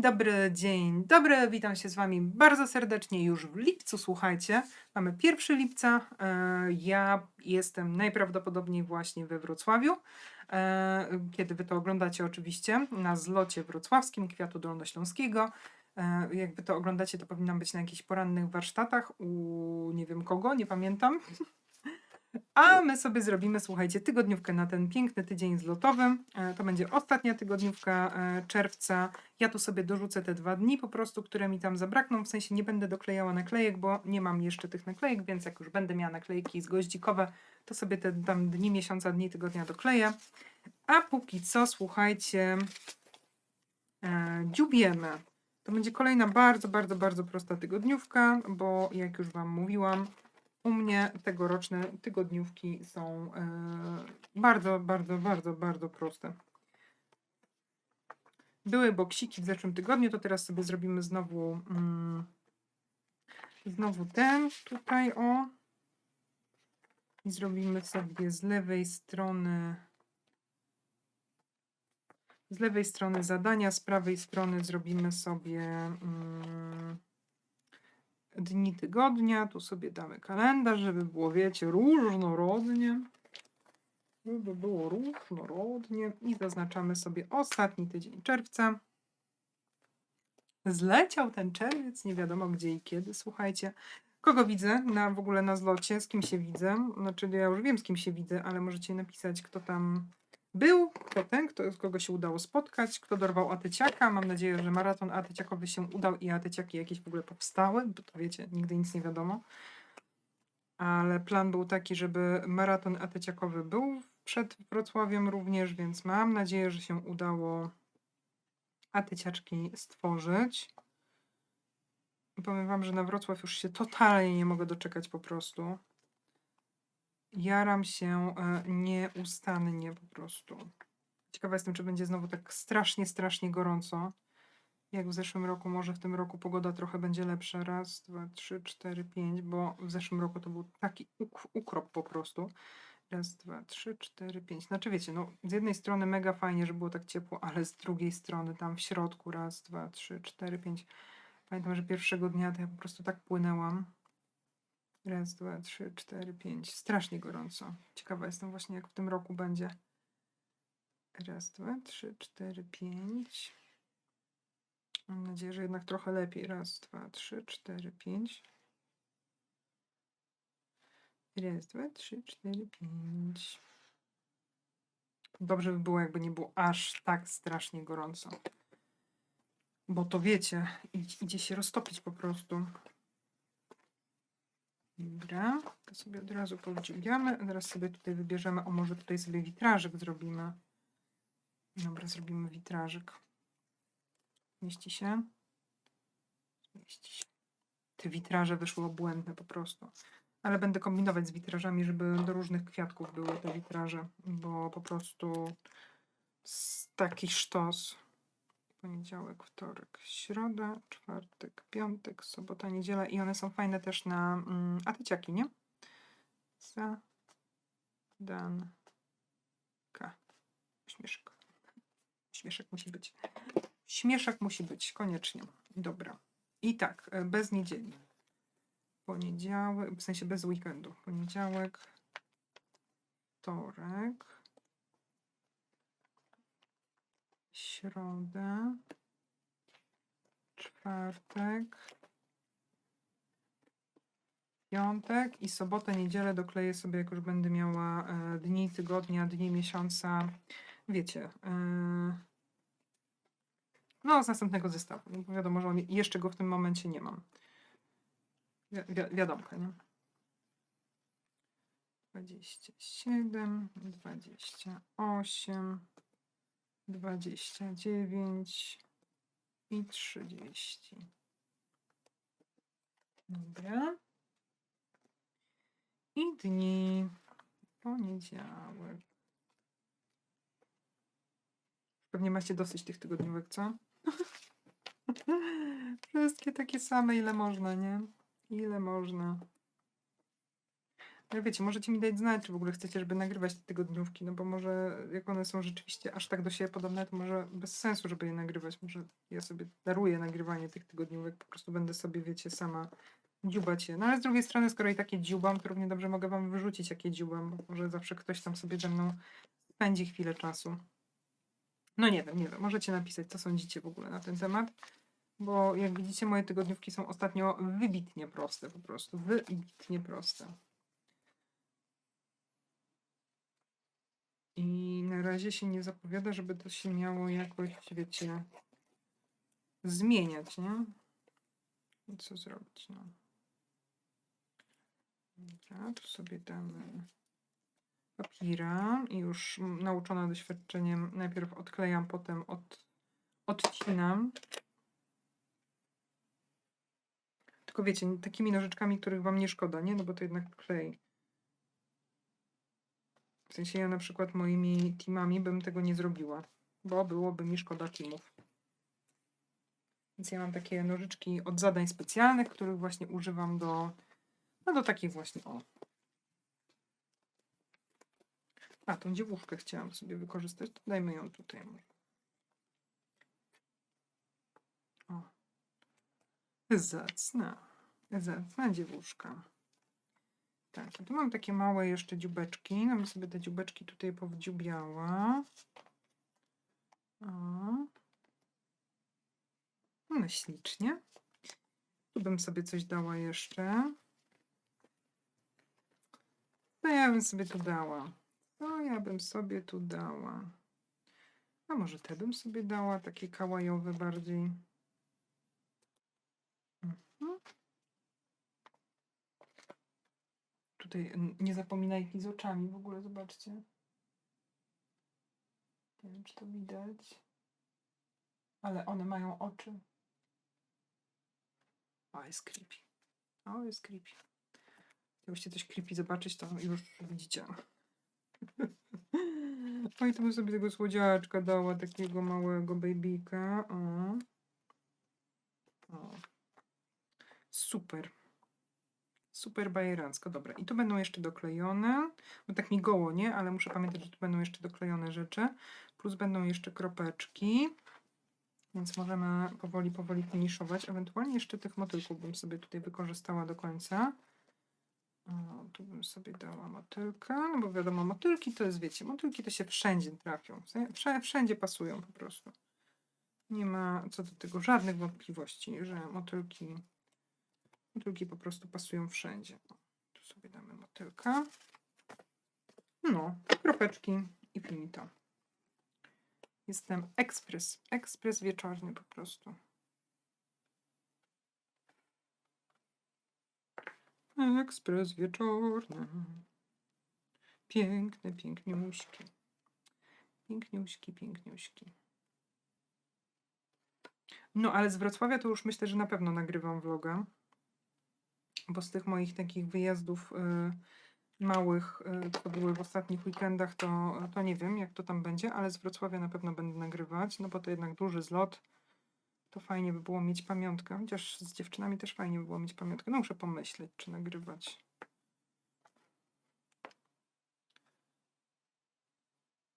Dobry, dzień dobry. Witam się z Wami bardzo serdecznie już w lipcu. Słuchajcie, mamy 1 lipca. E, Ja jestem najprawdopodobniej właśnie we Wrocławiu. E, Kiedy Wy to oglądacie, oczywiście, na zlocie wrocławskim Kwiatu Dolnośląskiego. E, Jak Wy to oglądacie, to powinnam być na jakichś porannych warsztatach u nie wiem kogo, nie pamiętam. A my sobie zrobimy, słuchajcie, tygodniówkę na ten piękny tydzień zlotowy. E, To będzie ostatnia tygodniówka e, czerwca. Ja tu sobie dorzucę te dwa dni po prostu, które mi tam zabrakną. W sensie nie będę doklejała naklejek, bo nie mam jeszcze tych naklejek, więc jak już będę miała naklejki z goździkowe, to sobie te tam dni miesiąca, dni tygodnia dokleję. A póki co, słuchajcie, e, dziubiemy. To będzie kolejna bardzo, bardzo, bardzo prosta tygodniówka, bo jak już Wam mówiłam, u mnie tegoroczne tygodniówki są e, bardzo, bardzo, bardzo, bardzo proste. Były boksiki w zeszłym tygodniu, to teraz sobie zrobimy znowu mm, znowu ten tutaj o i zrobimy sobie z lewej strony z lewej strony zadania, z prawej strony zrobimy sobie mm, dni tygodnia. Tu sobie damy kalendarz, żeby było, wiecie, różnorodnie. Żeby było różnorodnie. I zaznaczamy sobie ostatni tydzień czerwca. Zleciał ten czerwiec, nie wiadomo gdzie i kiedy, słuchajcie. Kogo widzę na, w ogóle na zlocie, z kim się widzę? Znaczy ja już wiem z kim się widzę, ale możecie napisać kto tam był, kto ten, kto, kogo się udało spotkać, kto dorwał Atyciaka. Mam nadzieję, że maraton Atyciakowy się udał i Atyciaki jakieś w ogóle powstały, bo to wiecie, nigdy nic nie wiadomo. Ale plan był taki, żeby maraton Atyciakowy był przed Wrocławiem również, więc mam nadzieję, że się udało Atyciaczki stworzyć. I powiem wam, że na Wrocław już się totalnie nie mogę doczekać po prostu. Jaram się e, nieustannie po prostu. Ciekawa jestem, czy będzie znowu tak strasznie, strasznie gorąco. Jak w zeszłym roku, może w tym roku pogoda trochę będzie lepsza. Raz, dwa, trzy, cztery, pięć, bo w zeszłym roku to był taki uk- ukrop po prostu. Raz, dwa, trzy, cztery, pięć. Znaczy wiecie, no z jednej strony mega fajnie, że było tak ciepło, ale z drugiej strony tam w środku raz, dwa, trzy, cztery, pięć. Pamiętam, że pierwszego dnia to ja po prostu tak płynęłam. Raz, dwa, trzy, cztery, pięć. Strasznie gorąco. Ciekawa jestem właśnie, jak w tym roku będzie. Raz, dwa, trzy, cztery, pięć. Mam nadzieję, że jednak trochę lepiej. Raz, dwa, trzy, cztery, pięć. Raz, dwa, trzy, cztery, pięć. Dobrze by było, jakby nie było aż tak strasznie gorąco. Bo to wiecie, idzie się roztopić po prostu. Dobra, to sobie od razu powdziwiamy. Teraz sobie tutaj wybierzemy, o może tutaj sobie witrażyk zrobimy. Dobra, zrobimy witrażyk. Mieści się? Mieści się. Te witraże wyszły obłędne po prostu. Ale będę kombinować z witrażami, żeby do różnych kwiatków były te witraże, bo po prostu taki sztos. Poniedziałek, wtorek, środa, czwartek, piątek, sobota, niedziela i one są fajne też na mm, atyciaki, nie? Za dan k. Śmieszek. Śmieszek musi być. Śmieszek musi być, koniecznie. Dobra. I tak, e, bez niedzieli. Poniedziałek, w sensie bez weekendu. Poniedziałek, wtorek, środę, czwartek, piątek i sobotę, niedzielę dokleję sobie, jak już będę miała e, dni tygodnia, dni miesiąca, wiecie, e, no z następnego zestawu. Wiadomo, że jeszcze go w tym momencie nie mam. Wi wi wiadomka, nie? 27, 28, 29 i 30. Dobra. I dni. Poniedziałek. Pewnie macie dosyć tych tygodniówek, co? Wszystkie takie same, ile można, nie? Ile można. Ale wiecie, możecie mi dać znać, czy w ogóle chcecie, żeby nagrywać te tygodniówki, no bo może jak one są rzeczywiście aż tak do siebie podobne, to może bez sensu, żeby je nagrywać. Może ja sobie daruję nagrywanie tych tygodniówek, po prostu będę sobie, wiecie, sama dziubać je. No ale z drugiej strony, skoro i takie dziubam, to równie dobrze mogę wam wyrzucić, jakie dziubam, bo może zawsze ktoś tam sobie ze mną spędzi chwilę czasu. No nie wiem, nie wiem. Możecie napisać, co sądzicie w ogóle na ten temat. Bo jak widzicie, moje tygodniówki są ostatnio wybitnie proste, po prostu. Wybitnie proste. I na razie się nie zapowiada, żeby to się miało jakoś, wiecie, zmieniać, nie? Co zrobić, no. Dobra, tu sobie damy papira i już nauczona doświadczeniem najpierw odklejam, potem od, odcinam. Tylko wiecie, takimi nożyczkami, których wam nie szkoda, nie? No bo to jednak klej. W sensie ja na przykład moimi teamami bym tego nie zrobiła, bo byłoby mi szkoda teamów. Więc ja mam takie nożyczki od zadań specjalnych, których właśnie używam do, no do takich właśnie, o. A, tą dziewuszkę chciałam sobie wykorzystać, dajmy ją tutaj. O. Zacna, zacna dziewuszka. Tak, tu mam takie małe jeszcze dziubeczki. No bym sobie te dziubeczki tutaj powdziubiała. O. No ślicznie. Tu bym sobie coś dała jeszcze. No ja bym sobie tu dała. No ja bym sobie tu dała. A może te bym sobie dała, takie kałajowe bardziej. Tutaj nie zapominajki z oczami w ogóle, zobaczcie. Nie wiem, czy to widać. Ale one mają oczy. O, jest creepy. O, jest creepy. Gdybyście coś creepy zobaczyć, to już widzicie. Oj, to bym sobie tego słodziaczka dała, takiego małego babyka. O. o. Super. Super bajerancko. Dobra, i tu będą jeszcze doklejone. Bo tak mi goło, nie? Ale muszę pamiętać, że tu będą jeszcze doklejone rzeczy. Plus będą jeszcze kropeczki. Więc możemy powoli, powoli finiszować. Ewentualnie jeszcze tych motylków bym sobie tutaj wykorzystała do końca. O, tu bym sobie dała motylkę, no bo wiadomo, motylki to jest, wiecie, motylki to się wszędzie trafią. wszędzie pasują po prostu. Nie ma co do tego żadnych wątpliwości, że motylki, motylki po prostu pasują wszędzie. Tu sobie damy motylka. No, kropeczki i finito. Jestem ekspres, ekspres wieczorny po prostu. Ekspres wieczorny. Piękne, piękniuśki. Piękniuśki, piękniuśki. No, ale z Wrocławia to już myślę, że na pewno nagrywam vloga. Bo z tych moich takich wyjazdów y, małych, y, co były w ostatnich weekendach, to, to nie wiem, jak to tam będzie, ale z Wrocławia na pewno będę nagrywać, no bo to jednak duży zlot. To fajnie by było mieć pamiątkę, chociaż z dziewczynami też fajnie by było mieć pamiątkę. No muszę pomyśleć, czy nagrywać.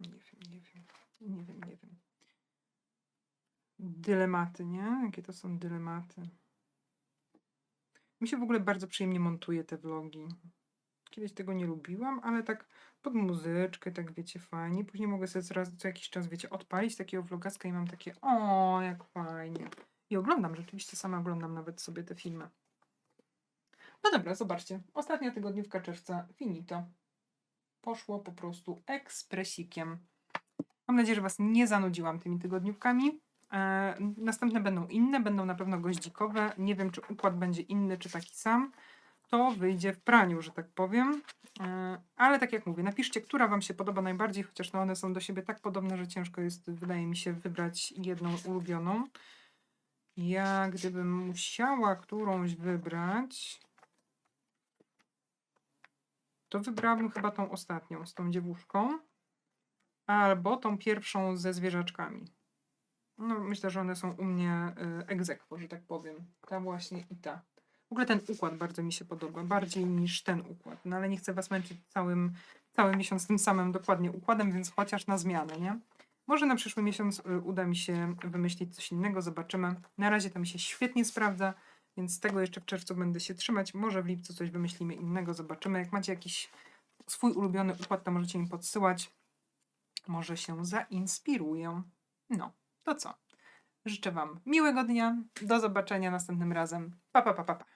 Nie wiem, nie wiem, nie wiem, nie wiem. Dylematy, nie? Jakie to są dylematy. Mi się w ogóle bardzo przyjemnie montuje te vlogi. Kiedyś tego nie lubiłam, ale tak pod muzyczkę, tak wiecie, fajnie. Później mogę sobie zaraz co jakiś czas, wiecie, odpalić takiego vlogaska i mam takie, o, jak fajnie. I oglądam, rzeczywiście sama oglądam nawet sobie te filmy. No dobra, zobaczcie. Ostatnia tygodniówka czerwca, finito. Poszło po prostu ekspresikiem. Mam nadzieję, że Was nie zanudziłam tymi tygodniówkami. E, następne będą inne, będą na pewno goździkowe. Nie wiem, czy układ będzie inny, czy taki sam. To wyjdzie w praniu, że tak powiem. E, ale tak jak mówię, napiszcie, która Wam się podoba najbardziej, chociaż no one są do siebie tak podobne, że ciężko jest, wydaje mi się, wybrać jedną ulubioną. Ja gdybym musiała którąś wybrać, to wybrałabym chyba tą ostatnią, z tą dziewuszką. Albo tą pierwszą ze zwierzaczkami. No, myślę, że one są u mnie y, egzekwo, że tak powiem. Ta właśnie i ta. W ogóle ten układ bardzo mi się podoba, bardziej niż ten układ. No ale nie chcę was męczyć całym, cały miesiąc tym samym dokładnie układem, więc chociaż na zmianę, nie? Może na przyszły miesiąc y, uda mi się wymyślić coś innego, zobaczymy. Na razie to mi się świetnie sprawdza, więc tego jeszcze w czerwcu będę się trzymać. Może w lipcu coś wymyślimy innego, zobaczymy. Jak macie jakiś swój ulubiony układ, to możecie mi podsyłać. Może się zainspiruję. No, to co? Życzę Wam miłego dnia. Do zobaczenia następnym razem. Pa, pa, pa, pa. pa.